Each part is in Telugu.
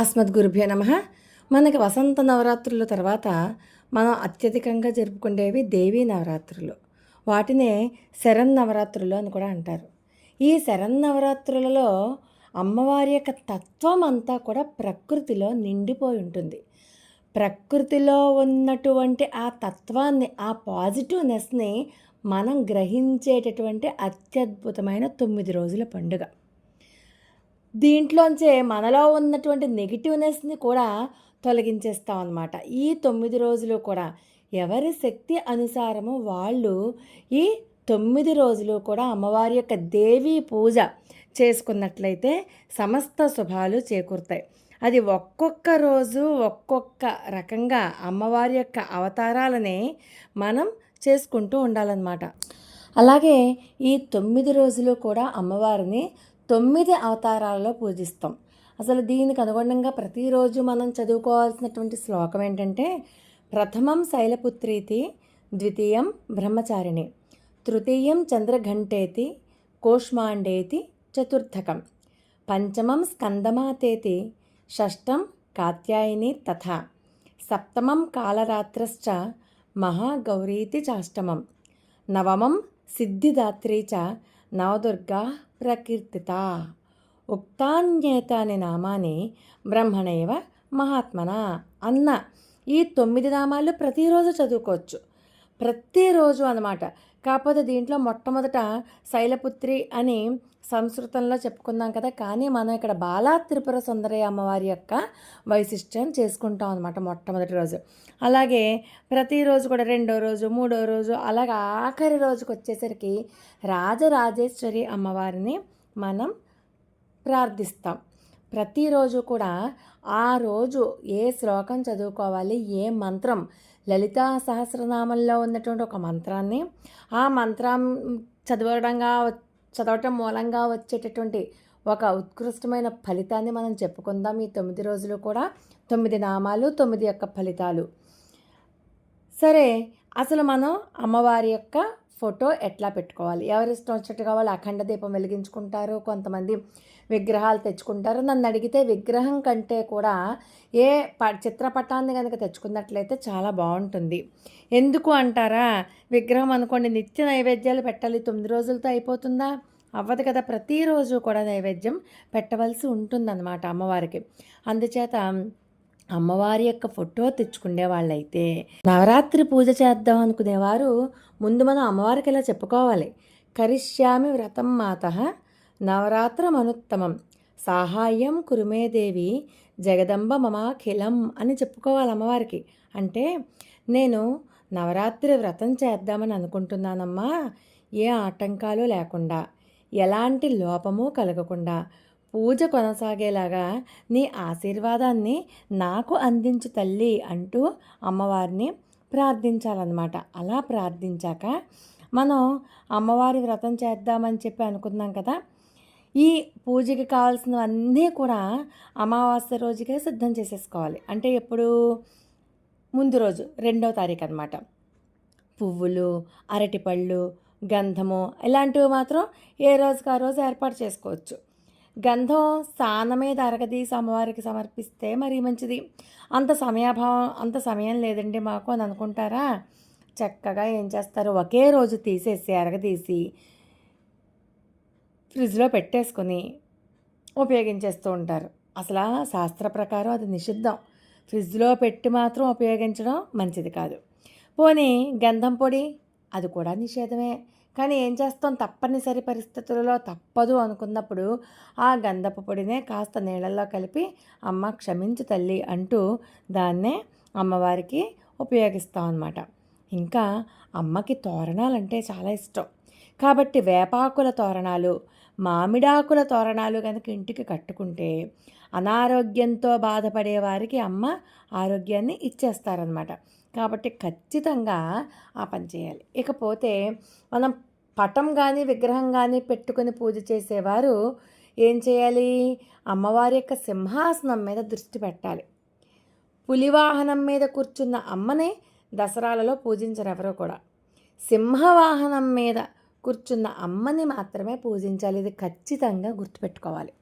అస్మద్ గురుభ్యో నమ. మనకి వసంత నవరాత్రుల తర్వాత మనం అత్యధికంగా జరుపుకునేవి దేవీ నవరాత్రులు. వాటినే శరణ్ నవరాత్రులు అని కూడా అంటారు. ఈ శరణ్ నవరాత్రులలో అమ్మవారి యొక్క తత్వం అంతా కూడా ప్రకృతిలో నిండిపోయి ఉంటుంది. ప్రకృతిలో ఉన్నటువంటి ఆ తత్వాన్ని ఆ పాజిటివ్నెస్ని మనం గ్రహించేటటువంటి అత్యద్భుతమైన తొమ్మిది రోజుల పండుగ. దీంట్లోంచే మనలో ఉన్నటువంటి నెగిటివ్నెస్ని కూడా తొలగించేస్తాం అన్నమాట. ఈ తొమ్మిది రోజులు కూడా ఎవరి శక్తి అనుసారము వాళ్ళు ఈ తొమ్మిది రోజులు కూడా అమ్మవారి యొక్క దేవీ పూజ చేసుకున్నట్లయితే సమస్త శుభాలు చేకూరుతాయి. అది ఒక్కొక్క రోజు ఒక్కొక్క రకంగా అమ్మవారి యొక్క అవతారాలనే మనం చేసుకుంటూ ఉండాలన్నమాట. అలాగే ఈ తొమ్మిది రోజులు కూడా అమ్మవారిని తొమ్మిది అవతారాలలో పూజిస్తాం. అసలు దీనికి అనుగుణంగా ప్రతిరోజు మనం చదువుకోవాల్సినటువంటి శ్లోకం ఏంటంటే ప్రథమం శైలపుత్రీతి ద్వితీయం బ్రహ్మచారిణి తృతీయం చంద్రఘంటేతి కోష్మాండేతి చతుర్థకం పంచమం స్కందమాతేతి షష్టం కాత్యాయని తథా సప్తమం కాలరాత్రశ్చ మహాగౌరీతి చాష్టమం నవమం సిద్ధిదాత్రీ చ నవదుర్గా ప్రకీర్తిత. ఉక్తాన్యేతాని నామాని బ్రహ్మణైవ మహాత్మన అన్న ఈ తొమ్మిది నామాలు ప్రతిరోజు చదువుకోవచ్చు. ప్రతిరోజు అన్నమాట. కాకపోతే దీంట్లో మొట్టమొదట శైలపుత్రి అని సంస్కృతంలో చెప్పుకుందాం కదా. కానీ మనం ఇక్కడ బాలా త్రిపుర సుందరయ్య అమ్మవారి యొక్క వైశిష్ట్యం చేసుకుంటాం అనమాట మొట్టమొదటి రోజు. అలాగే ప్రతిరోజు కూడా రెండో రోజు మూడో రోజు అలాగే ఆఖరి రోజుకి వచ్చేసరికి రాజరాజేశ్వరి అమ్మవారిని మనం ప్రార్థిస్తాం. ప్రతిరోజు కూడా ఆ రోజు ఏ శ్లోకం చదువుకోవాలి ఏ మంత్రం? లలితా సహస్రనామంలో ఉన్నటువంటి ఒక మంత్రాన్ని ఆ మంత్రం చదవడంగా చదవటం మూలంగా వచ్చేటటువంటి ఒక ఉత్కృష్టమైన ఫలితాన్ని మనం చెప్పుకుందాం ఈ తొమ్మిది రోజులు కూడా. తొమ్మిది నామాలు తొమ్మిది యొక్క ఫలితాలు. సరే అసలు మనం అమ్మవారి యొక్క ఫోటో ఎట్లా పెట్టుకోవాలి? ఎవరి ఇష్టం వచ్చినట్టుగా వాళ్ళు అఖండ దీపం వెలిగించుకుంటారు? కొంతమంది విగ్రహాలు తెచ్చుకుంటారు. నన్ను అడిగితే విగ్రహం కంటే కూడా ఏ ప చిత్రపటాన్ని కనుక తెచ్చుకున్నట్లయితే చాలా బాగుంటుంది. ఎందుకు అంటారా? విగ్రహం అనుకోండి నిత్య నైవేద్యాలు పెట్టాలి. తొమ్మిది రోజులతో అయిపోతుందా? అవ్వదు కదా. ప్రతిరోజు కూడా నైవేద్యం పెట్టవలసి ఉంటుందన్నమాట అమ్మవారికి. అందుచేత అమ్మవారి యొక్క ఫోటో తెచ్చుకునే వాళ్ళైతే నవరాత్రి పూజ చేద్దాం అనుకునేవారు. ముందు మనం అమ్మవారికి ఇలా చెప్పుకోవాలి? కరిష్యామి వ్రతం మాత నవరాత్రమనుత్తమం సాహాయం కురుమేదేవి జగదంబ మమాఖిలం అని చెప్పుకోవాలి అమ్మవారికి. అంటే నేను నవరాత్రి వ్రతం చేద్దామని అనుకుంటున్నానమ్మా. ఏ ఆటంకాలు లేకుండా ఎలాంటి లోపము కలగకుండా పూజ కొనసాగేలాగా నీ ఆశీర్వాదాన్ని నాకు అందించు తల్లి అంటూ అమ్మవారిని ప్రార్థించాలన్నమాట. అలా ప్రార్థించాక మనం అమ్మవారి వ్రతం చేద్దామని చెప్పి అనుకున్నాం కదా ఈ పూజకి కావాల్సినవన్నీ కూడా అమావాస్య రోజుకే సిద్ధం చేసేసుకోవాలి. అంటే ఎప్పుడు? ముందు రోజు రెండవ తారీఖు అనమాట పువ్వులు అరటిపళ్ళు గంధము ఇలాంటివి మాత్రం ఏ రోజుకి ఆ రోజు ఏర్పాటు చేసుకోవచ్చు. గంధం స్నానం మీద అరగదీసి అమ్మవారికి సమర్పిస్తే మరీ మంచిది. అంత సమయాభావం అంత సమయం లేదండి మాకు అని అనుకుంటారా? చక్కగా ఏం చేస్తారు? ఒకే రోజు తీసేసి అరగదీసి ఫ్రిడ్జ్లో పెట్టేసుకొని ఉపయోగించేస్తూ ఉంటారు. అసలు శాస్త్ర ప్రకారం అది నిషిద్ధం. ఫ్రిడ్జ్లో పెట్టి మాత్రం ఉపయోగించడం మంచిది కాదు. పోనీ గంధం పొడి అది కూడా నిషేధమే. కానీ ఏం చేస్తాం? తప్పనిసరి పరిస్థితులలో తప్పదు అనుకున్నప్పుడు ఆ గంధపు పొడినే కాస్త నీళ్ళల్లో కలిపి అమ్మ క్షమించు తల్లి అంటూ దాన్నే అమ్మవారికి ఉపయోగిస్తాం అన్నమాట. ఇంకా అమ్మకి తోరణాలంటే చాలా ఇష్టం. కాబట్టి వేపాకుల తోరణాలు మామిడాకుల తోరణాలు కనుక ఇంటికి కట్టుకుంటే అనారోగ్యంతో బాధపడే వారికి అమ్మ ఆరోగ్యాన్ని ఇచ్చేస్తారనమాట కాబట్టి ఖచ్చితంగా ఆ పని చేయాలి. ఇకపోతే మనం పటం కానీ విగ్రహం కానీ పెట్టుకొని పూజ చేసేవారు ఏం చేయాలి? అమ్మవారి యొక్క సింహాసనం మీద దృష్టి పెట్టాలి. పులివాహనం మీద కూర్చున్న అమ్మని దసరాలలో పూజించరు ఎవరో కూడా. సింహవాహనం మీద కూర్చున్న అమ్మని మాత్రమే పూజించాలి. ఇది ఖచ్చితంగా గుర్తుపెట్టుకోవాలి.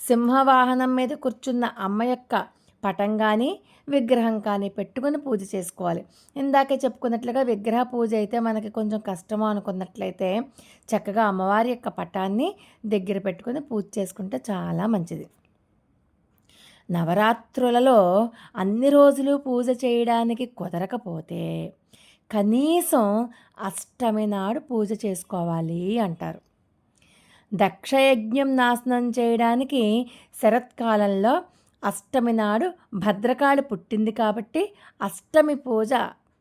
సింహవాహనం మీద కూర్చున్న అమ్మ యొక్క పటం కానీ విగ్రహం కానీ పెట్టుకొని పూజ చేసుకోవాలి. ఇందాకే చెప్పుకున్నట్లుగా విగ్రహ పూజ అయితే మనకి కొంచెం కష్టము అనుకున్నట్లయితే చక్కగా అమ్మవారి యొక్క పటాన్ని దగ్గర పెట్టుకొని పూజ చేసుకుంటే చాలా మంచిది. నవరాత్రులలో అన్ని రోజులు పూజ చేయడానికి కుదరకపోతే కనీసం అష్టమి నాడు పూజ చేసుకోవాలి అంటారు. దక్షయజ్ఞం నాశనం చేయడానికి శరత్కాలంలో అష్టమి నాడు భద్రకాళి పుట్టింది కాబట్టి అష్టమి పూజ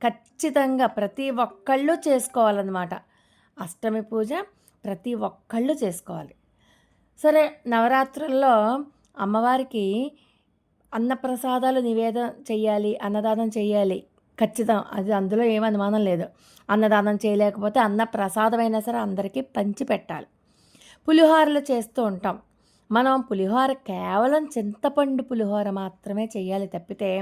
ఖచ్చితంగా ప్రతి ఒక్కళ్ళు చేసుకోవాలన్నమాట. అష్టమి పూజ ప్రతి ఒక్కళ్ళు చేసుకోవాలి. సరే నవరాత్రుల్లో అమ్మవారికి అన్నప్రసాదాలు నివేదన చేయాలి అన్నదానం చేయాలి ఖచ్చితం. అది అందులో ఏం అనుమానం లేదు. అన్నదానం చేయలేకపోతే అన్న ప్రసాదమైనా సరే అందరికీ పంచి పెట్టాలి. పులిహోరలు చేస్తూ ఉంటాం. మనం పులిహోర కేవలం చింతపండు పులిహోర మాత్రమే చేయాలి తప్పితే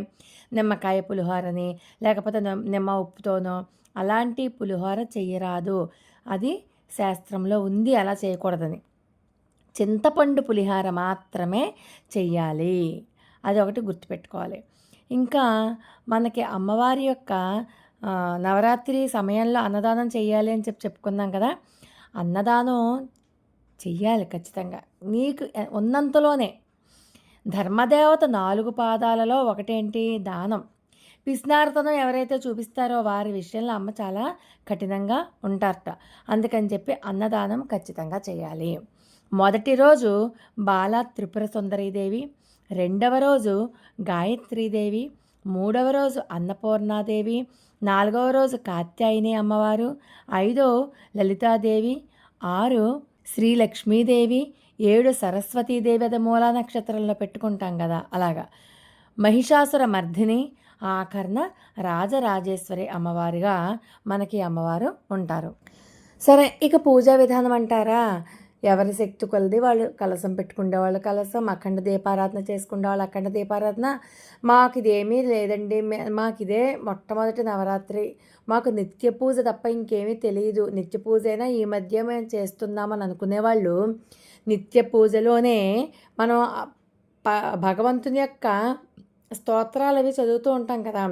నిమ్మకాయ పులిహోరని లేకపోతే నిమ్మ ఉప్పుతోనో అలాంటి పులిహోర చేయరాదు. అది శాస్త్రంలో ఉంది అలా చేయకూడదని. చింతపండు పులిహోర మాత్రమే చెయ్యాలి. అది ఒకటి గుర్తుపెట్టుకోవాలి. ఇంకా మనకి అమ్మవారి యొక్క నవరాత్రి సమయంలో అన్నదానం చేయాలి అని చెప్పి చెప్పుకున్నాం కదా అన్నదానం చెయ్యాలి ఖచ్చితంగా. నీకు ఉన్నంతలోనే ధర్మదేవత నాలుగు పాదాలలో ఒకటేంటి? దానం. పిస్నార్తనం ఎవరైతే చూపిస్తారో వారి విషయంలో అమ్మ చాలా కఠినంగా ఉంటారట. అందుకని చెప్పి అన్నదానం ఖచ్చితంగా చేయాలి మొదటి రోజు బాల త్రిపుర సుందరీదేవి రెండవ రోజు గాయత్రీదేవి మూడవ రోజు అన్నపూర్ణాదేవి నాలుగవ రోజు కాత్యాయని అమ్మవారు ఐదో లలితాదేవి ఆరు శ్రీ లక్ష్మీదేవి ఏడు సరస్వతీదేవి అది మూలా నక్షత్రంలో పెట్టుకుంటాం కదా అలాగా. మహిషాసుర మర్ధిని ఆఖరణ రాజరాజేశ్వరి అమ్మవారిగా మనకి అమ్మవారు ఉంటారు. సరే ఇక పూజా విధానం అంటారా? ఎవరి శక్తి కొలది వాళ్ళు కలసం పెట్టుకునే వాళ్ళు కలసం అఖండ దీపారాధన చేసుకునే వాళ్ళు అఖండ దీపారాధన. మాకు ఇదేమీ లేదండి. మాకు ఇదే మొట్టమొదటి నవరాత్రి. మాకు నిత్య పూజ తప్ప ఇంకేమీ తెలియదు నిత్య పూజ అయినా ఈ మధ్య మేము చేస్తున్నామని అనుకునేవాళ్ళు. నిత్య పూజలోనే మనం భగవంతుని యొక్క స్తోత్రాలు అవి చదువుతూ ఉంటాం కదా.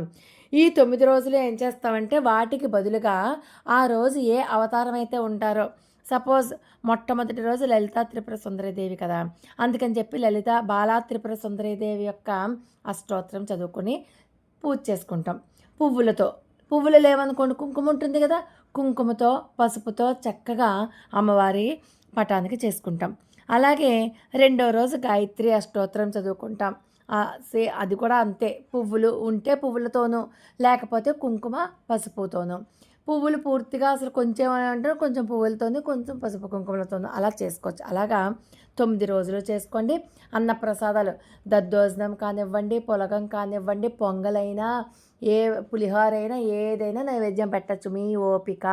ఈ తొమ్మిది రోజులు ఏం చేస్తామంటే వాటికి బదులుగా ఆ రోజు ఏ అవతారం అయితే ఉంటారో సపోజ్ మొట్టమొదటి రోజు లలిత త్రిపుర సుందరీదేవి కదా. అందుకని చెప్పి లలిత బాలా త్రిపుర సుందరీదేవి యొక్క అష్టోత్తరం చదువుకొని పూజ చేసుకుంటాం. పువ్వులతో పువ్వులు లేవనుకోండి కుంకుమ ఉంటుంది కదా. కుంకుమతో పసుపుతో చక్కగా అమ్మవారి పటానికి చేసుకుంటాం. అలాగే రెండో రోజు గాయత్రి అష్టోత్తరం చదువుకుంటాం. సే అది కూడా అంతే. పువ్వులు ఉంటే పువ్వులతోనూ లేకపోతే కుంకుమ పసుపుతోనూ. పువ్వులు పూర్తిగా అసలు కొంచెం అంటే కొంచెం పువ్వులతోని కొంచెం పసుపు కుంకుమలతోనూ అలా చేసుకోవచ్చు. అలాగా తొమ్మిది రోజులు చేసుకోండి. అన్న ప్రసాదాలు దద్దోజనం కానివ్వండి పొలగం కానివ్వండి పొంగలైనా ఏ పులిహోర అయినా ఏదైనా నైవేద్యం పెట్టచ్చు మీ ఓపిక.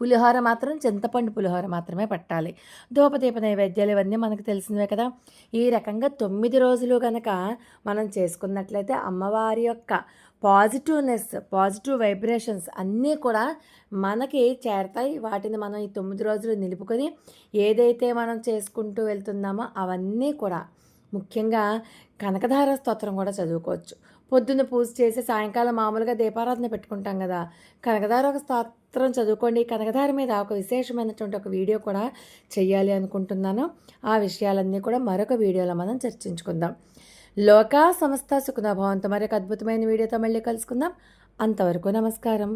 పులిహోర మాత్రం చింతపండు పులిహోర మాత్రమే పట్టాలి. ధూపదీప నైవేద్యాలు ఇవన్నీ మనకు తెలిసినవే కదా. ఈ రకంగా తొమ్మిది రోజులు కనుక మనం చేసుకున్నట్లయితే అమ్మవారి యొక్క పాజిటివ్నెస్ పాజిటివ్ వైబ్రేషన్స్ అన్నీ కూడా మనకి చేరతాయి. వాటిని మనం ఈ తొమ్మిది రోజులు నిలుపుకొని ఏదైతే మనం చేసుకుంటూ వెళ్తున్నామో అవన్నీ కూడా ముఖ్యంగా కనకధార స్తోత్రం కూడా చదువుకోవచ్చు. పొద్దున్న పూజ చేసి సాయంకాలం మామూలుగా దీపారాధన పెట్టుకుంటాం కదా. కనకధార ఒక స్తోత్రం చదువుకోండి. కనకధార మీద ఒక విశేషమైనటువంటి ఒక వీడియో కూడా చేయాలి అనుకుంటున్నాను. ఆ విషయాలన్నీ కూడా మరొక వీడియోలో మనం చర్చించుకుందాం. లోకా సంస్థ సుఖనభవంతో మరొక అద్భుతమైన వీడియోతో మళ్ళీ కలుసుకుందాం. అంతవరకు నమస్కారం.